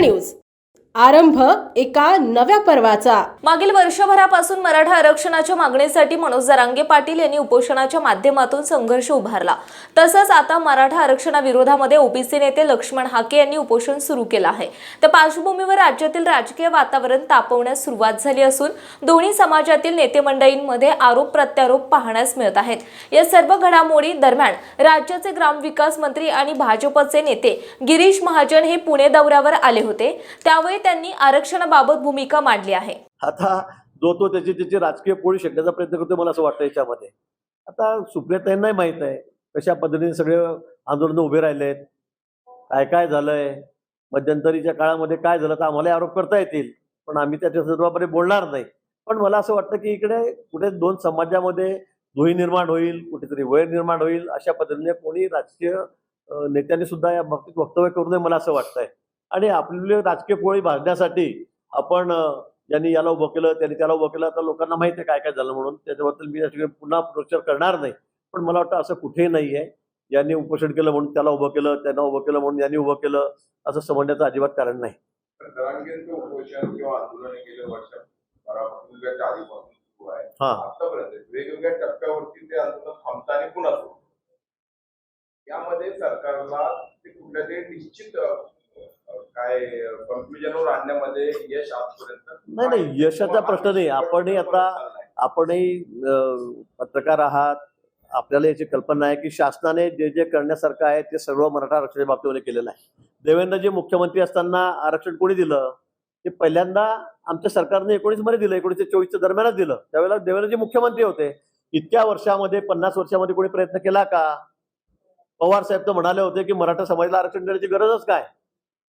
News आरंभ एका नव्या पर्वाचा. मागील वर्षभरापासून मराठा आरक्षणाच्या मागणीसाठी मनोज जरांगे पाटील यांनी उपोषणाच्या माध्यमातून संघर्ष उभारला. तसंच आता मराठा आरक्षणाविरोधामध्ये ओबीसी नेते लक्ष्मण हाके यांनी उपोषण सुरू केलं आहे. त्या पार्श्वभूमीवर राज्यातील राजकीय वातावरण तापवण्यास सुरुवात झाली असून दोन्ही समाजातील नेते मंडळींमध्ये आरोप प्रत्यारोप पाहण्यास मिळत आहेत. या सर्व घडामोडी दरम्यान राज्याचे ग्रामविकास मंत्री आणि भाजपचे नेते गिरीश महाजन हे पुणे दौऱ्यावर आले होते. त्यावेळी त्यांनी आरक्षणाबाबत भूमिका मांडली आहे. आता जो तो त्याची त्याची राजकीय पोळी शेकण्याचा प्रयत्न करतो मला असं वाटतं याच्यामध्ये. आता सुप्रियताईंनाही माहीत आहे कशा पद्धतीने सगळे आंदोलन उभे राहिलेत. काय काय झालंय? मध्यंतरीच्या काळामध्ये काय झालं तर आम्हाला आरोप करता येतील. पण आम्ही त्याच्या संदर्भामध्ये बोलणार नाही. पण मला असं वाटतं की इकडे कुठे दोन समाजामध्ये दुही निर्माण होईल कुठेतरी वैर निर्माण होईल अशा पद्धतीने कोणी राजकीय नेत्यांनी सुद्धा या बाबतीत वक्तव्य करू नये मला असं वाटतंय. आणि आपली राजकीय पोळी भाजण्यासाठी आपण ज्यांनी याला उभं केलं त्यांनी त्याला उभं केलं तर लोकांना माहिती आहे काय काय झालं म्हणून. त्याच्याबद्दल मी या ठिकाणी पुन्हा प्रचार करणार नाही. पण मला वाटतं असं कुठेही नाही आहे. यांनी उपोषण केलं म्हणून त्याला उभं केलं त्यांना उभं केलं म्हणून यांनी उभं केलं असं समजण्याचं अजिबात कारण नाही. हा. वेगवेगळ्या टप्प्यावरती ते आंदोलन पुन्हा यामध्ये सरकारला कुठल्या तरी निश्चित काय कन्क्लुजनवर आणण्यामध्ये यश आजपर्यंत नाही नाही यशाचा प्रश्न नाही. आपणही आता आपणही पत्रकार आहात. आपल्याला याची कल्पना आहे की शासनाने जे जे करण्यासारखं आहे ते सर्व मराठा आरक्षणाच्या बाबतीमध्ये केलेलं आहे. देवेंद्रजी मुख्यमंत्री असताना आरक्षण कोणी दिलं? ते पहिल्यांदा आमच्या सरकारने एकोणीसमध्ये दिलं एकोणीसशे चोवीसच्या दरम्यानच दिलं. त्यावेळेला देवेंद्रजी मुख्यमंत्री होते. इतक्या वर्षामध्ये पन्नास वर्षामध्ये कोणी प्रयत्न केला का? पवार साहेब तर म्हणाले होते की मराठा समाजाला आरक्षण देण्याची गरजच काय?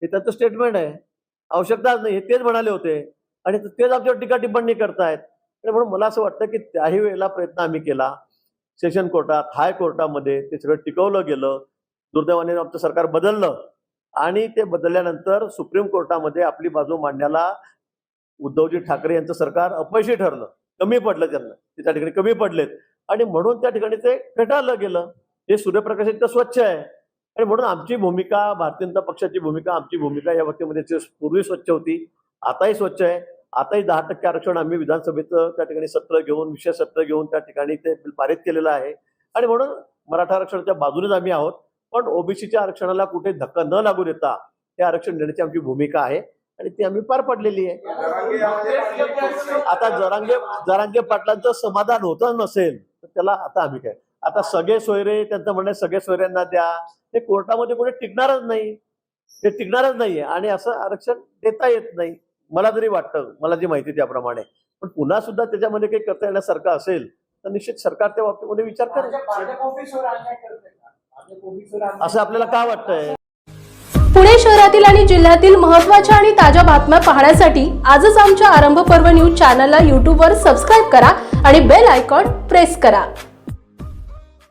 हे त्यांचं स्टेटमेंट आहे. आवश्यकताच नाही हे तेच म्हणाले होते. आणि तेच आमच्यावर टीका टिप्पणी करतायत. आणि म्हणून मला असं वाटतं की त्याही वेळेला प्रयत्न आम्ही केला. सेशन कोर्टात हाय कोर्टामध्ये ते सगळं टिकवलं गेलं. दुर्दैवाने आमचं सरकार बदललं. आणि ते बदलल्यानंतर सुप्रीम कोर्टामध्ये आपली बाजू मांडण्याला उद्धवजी ठाकरे यांचं सरकार अपयशी ठरलं. कमी पडलं त्यांना. ते त्या ठिकाणी कमी पडलेत. आणि म्हणून त्या ठिकाणी ते फेटाळलं गेलं. हे सूर्यप्रकाश इतकं स्वच्छ आहे. आणि म्हणून आमची भूमिका भारतीय जनता पक्षाची भूमिका आमची भूमिका या बाबतीमध्ये पूर्वी स्वच्छ होती आताही स्वच्छ आहे. आताही दहा टक्के आरक्षण आम्ही विधानसभेचं त्या ठिकाणी सत्र घेऊन विशेष सत्र घेऊन त्या ठिकाणी ते बिल पारित केलेलं आहे. आणि म्हणून मराठा आरक्षणाच्या बाजूनेच आम्ही आहोत. पण ओबीसीच्या आरक्षणाला कुठे धक्का न लागू देता हे आरक्षण देण्याची आमची भूमिका आहे. आणि ती आम्ही पार पडलेली आहे. आता जरांगे जरांगे पाटलांचं समाधान होतं नसेल तर त्याला आता आम्ही काय? आता सगळे सोयरे त्यांचं म्हणणं सगळे सोयऱ्यांना द्या. ते कोर्टामध्ये कोणी टिकणारच नाही. ते टिकणारच नाहीये. आणि असं आरक्षण देता येत नाही. मला जरी वाटतं मला जी माहिती त्याप्रमाणे. पण पुन्हा सुद्धा त्याच्यामध्ये काही करता येण्यासारखं असेल तर निश्चित सरकार त्या बाबतीमध्ये विचार करेल. असं आपल्याला का वाटतंय? पुणे शहरातील आणि जिल्ह्यातील महत्त्वाच्या आणि ताज्या बातम्या पाहण्यासाठी आजच आमच्या आरंभ पर्व न्यूज चॅनलला यूट्यूबवर सबस्क्राईब करा आणि बेल आयकॉन प्रेस करा.